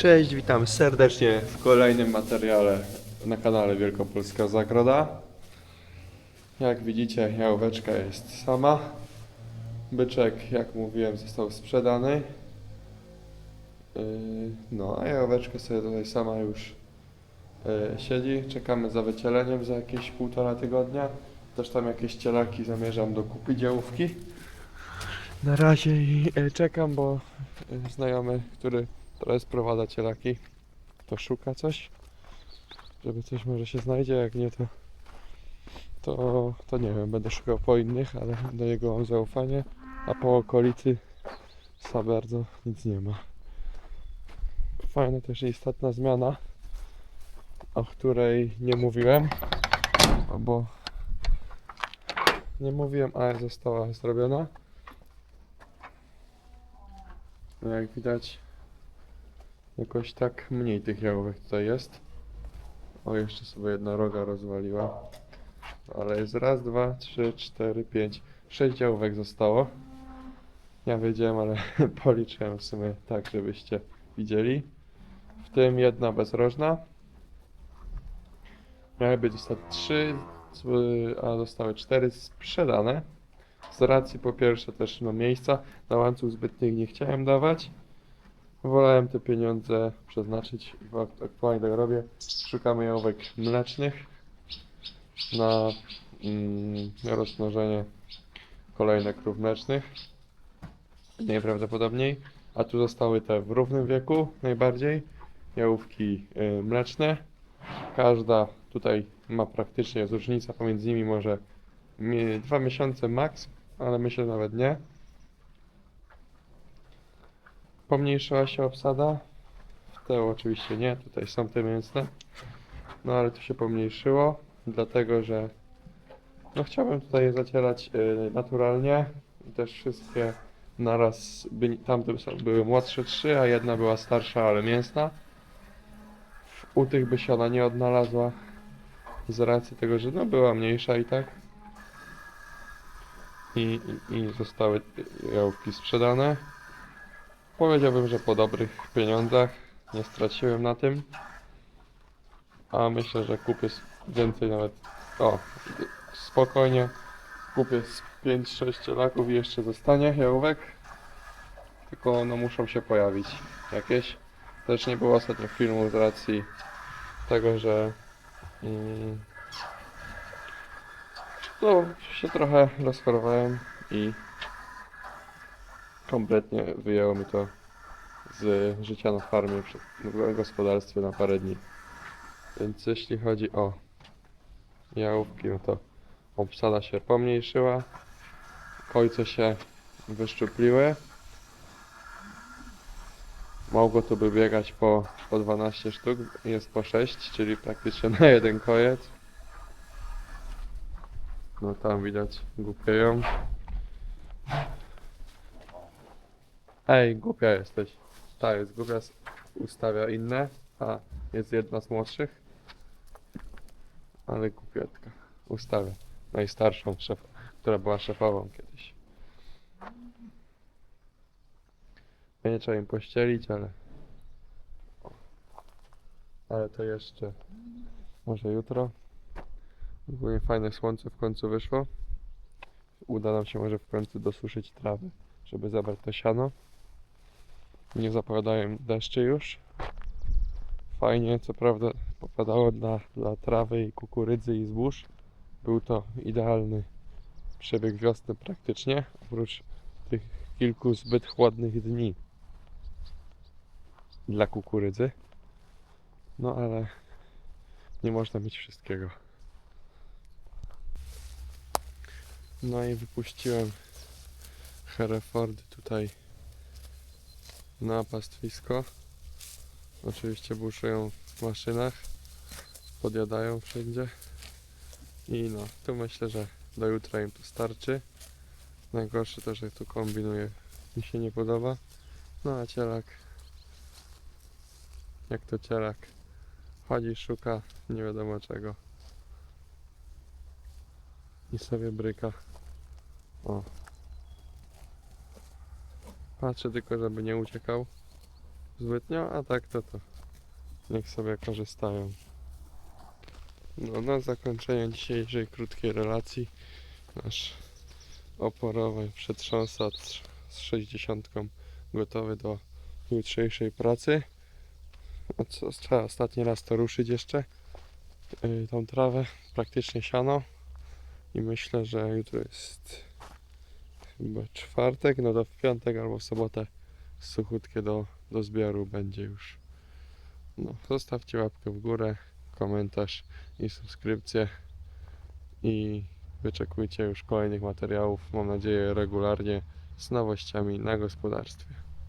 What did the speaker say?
Cześć, witam serdecznie w kolejnym materiale na kanale Wielkopolska Zagroda. Jak widzicie, jałóweczka jest sama. Byczek, jak mówiłem, został sprzedany. Yy, No, a jałóweczka sobie tutaj sama już yy, siedzi. Czekamy za wycieleniem za jakieś półtora tygodnia. Też tam jakieś cielaki zamierzam dokupić jałówki. Na razie e, czekam, bo znajomy, który teraz sprowadza cielaki, to szuka coś, żeby coś może się znajdzie, jak nie to to, to nie wiem, będę szukał po innych, ale do niego mam zaufanie, a po okolicy za bardzo nic nie ma. Fajna też istotna zmiana, o której nie mówiłem, bo nie mówiłem, ale została zrobiona. No jak widać, jakoś tak mniej tych jałówek tutaj jest. O, jeszcze sobie jedna roga rozwaliła. Ale jest raz, dwa, trzy, cztery, pięć, sześć jałówek zostało. Ja wiedziałem, ale policzyłem w sumie tak, żebyście widzieli. W tym jedna bezrożna. Miały być zostać trzy, a zostały cztery sprzedane. Z racji po pierwsze też no miejsca na łańcuch zbytnich nie chciałem dawać. Wolałem te pieniądze przeznaczyć ak- aktualnie tak robię. Szukamy jałówek mlecznych na mm, rozmnożenie kolejnych krów mlecznych. Najprawdopodobniej. A tu zostały te w równym wieku najbardziej. Jałówki y, mleczne. Każda tutaj ma praktycznie, jest różnica pomiędzy nimi może dwa miesiące max, ale myślę nawet nie. Pomniejszyła się obsada. W te oczywiście nie, tutaj są te mięsne. No ale to się pomniejszyło, dlatego że no chciałbym tutaj zacierać y, naturalnie. Też wszystkie naraz, by, tamte były młodsze trzy, a jedna była starsza, ale mięsna. U tych by się ona nie odnalazła z racji tego, że no była mniejsza i tak. I, i, i zostały jałówki sprzedane. Powiedziałbym, że po dobrych pieniądzach nie straciłem na tym. A myślę, że kupię więcej nawet. O, spokojnie. Kupię z 5-6 laków i jeszcze zostanie jałówek. Tylko no muszą się pojawić jakieś. Też nie było ostatnio filmu z racji tego, że mm, no się trochę rozchorowałem i kompletnie wyjęło mi to z życia na farmie, w gospodarstwie na parę dni. Więc jeśli chodzi o jałówki, no to obsada się pomniejszyła, kojce się wyszczupliły. Mogło tu by biegać po, po 12 sztuk, jest po 6, czyli praktycznie na jeden kojec. No tam widać głupieją. Ej, głupia jesteś. Ta jest głupia, ustawia inne, a jest jedna z młodszych. Ale głupiotka. Ustawia najstarszą która była szefową kiedyś. Będzie trzeba im pościelić, ale... Ale to jeszcze... Może jutro. Ogólnie fajne słońce w końcu wyszło. Uda nam się może w końcu dosuszyć trawę, żeby zabrać to siano. Nie zapowiadają deszczy już. Fajnie, co prawda popadało dla, dla trawy i kukurydzy i zbóż. Był to idealny przebieg wiosny praktycznie, oprócz tych kilku zbyt chłodnych dni dla kukurydzy. No ale nie można mieć wszystkiego. No i wypuściłem Herefordy tutaj na pastwisko. Oczywiście buszują w maszynach, podjadają wszędzie. I no, tu myślę, że do jutra im to starczy. Najgorsze to, że tu kombinuję, mi się nie podoba. No a cielak, jak to cielak, chodzi, szuka nie wiadomo czego. I sobie bryka. O. Patrzę tylko, żeby nie uciekał. zbytnio, a tak to to niech sobie korzystają. No na zakończenie dzisiejszej krótkiej relacji nasz oporowy przetrząsacz z 60 gotowy do jutrzejszej pracy. Trzeba ostatni raz to ruszyć jeszcze yy, tą trawę, praktycznie siano i myślę, że jutro jest chyba czwartek, no to w piątek albo w sobotę suchutkie do, do zbioru będzie już. No, zostawcie łapkę w górę, komentarz i subskrypcję i wyczekujcie już kolejnych materiałów, mam nadzieję regularnie z nowościami na gospodarstwie.